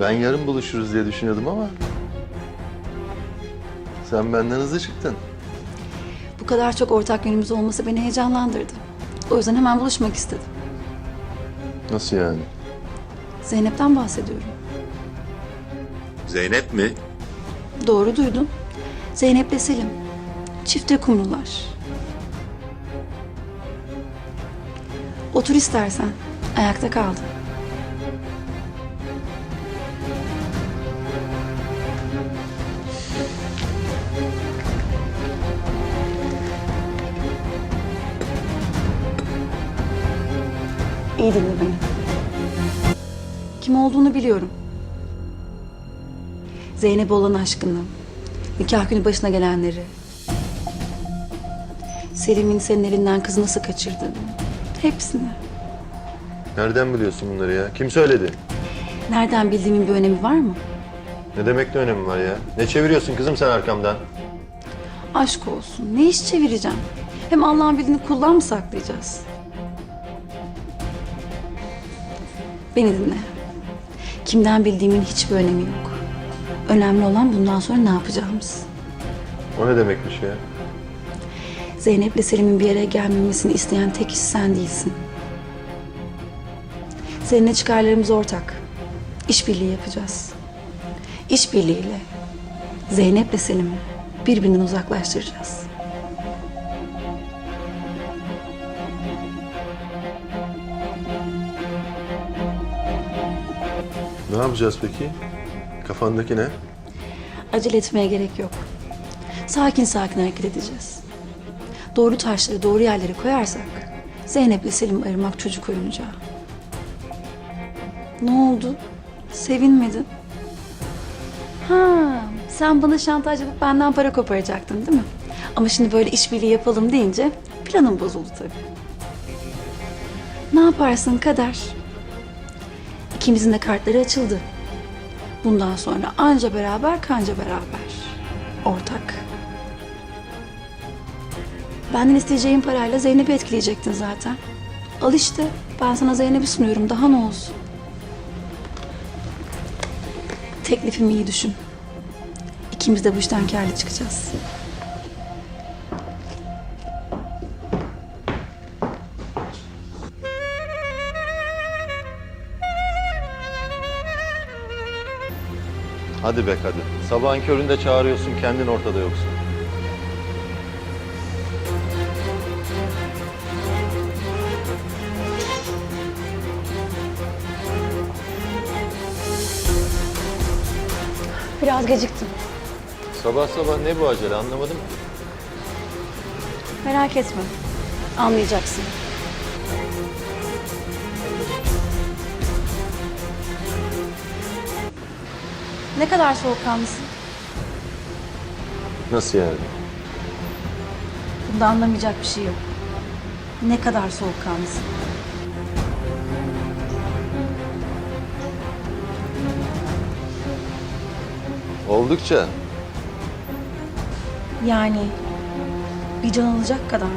Ben yarın buluşuruz diye düşünüyordum ama... Sen benden hızlı çıktın. Bu kadar çok ortak yönümüz olması beni heyecanlandırdı. O yüzden hemen buluşmak istedim. Nasıl yani? Zeynep'ten bahsediyorum. Zeynep mi? Doğru duydun. Zeynep'le Selim. Çifte kumrular. Otur istersen. Ayakta kaldı. İyi dinle beni. Kim olduğunu biliyorum. Zeynep olan aşkını, nikah günü başına gelenleri, Selim'in senin elinden kızı nasıl kaçırdığını, hepsini. Nereden biliyorsun bunları ya? Kim söyledi? Nereden bildiğimin bir önemi var mı? Ne demek ne önemi var ya? Ne çeviriyorsun kızım sen arkamdan? Aşk olsun. Ne iş çevireceğim? Hem Allah'ın bildiğini kuldan mı saklayacağız? Beni dinle. Kimden bildiğimin hiçbir önemi yok. Önemli olan bundan sonra ne yapacağımız. O ne demekmiş ya? Zeynep'le Selim'in bir araya gelmemesini isteyen tek kişi sen değilsin. Seninle çıkarlarımız ortak. İşbirliği yapacağız. İşbirliğiyle Zeynep'le Selim'i birbirinden uzaklaştıracağız. Ne yapacağız peki? Kafandaki ne? Acele etmeye gerek yok. Sakin sakin hareket edeceğiz. Doğru taşları doğru yerlere koyarsak Zeynep'le Selim ayırmak çocuk oyuncağı. Ne oldu? Sevinmedin. Ha, sen bana şantaj yapıp benden para koparacaktın değil mi? Ama şimdi böyle işbirliği yapalım deyince planın bozuldu tabii. Ne yaparsın kader? İkimizin de kartları açıldı. Bundan sonra anca beraber kanca beraber. Ortak. Benden isteyeceğin parayla Zeynep'i etkileyecektin zaten. Al işte ben sana Zeynep'i sunuyorum daha ne olsun. Teklifimi iyi düşün. İkimiz de bu işten kârlı çıkacağız. Hadi be kadın. Sabahın köründe çağırıyorsun kendin ortada yoksun. Biraz geciktim. Sabah sabah ne bu acele anlamadım. Merak etme. Anlayacaksın. Ne kadar soğukkanlısın. Nasıl yani? Bunda anlamayacak bir şey yok. Ne kadar soğukkanlısın. Oldukça. Yani bir can alacak kadar mı?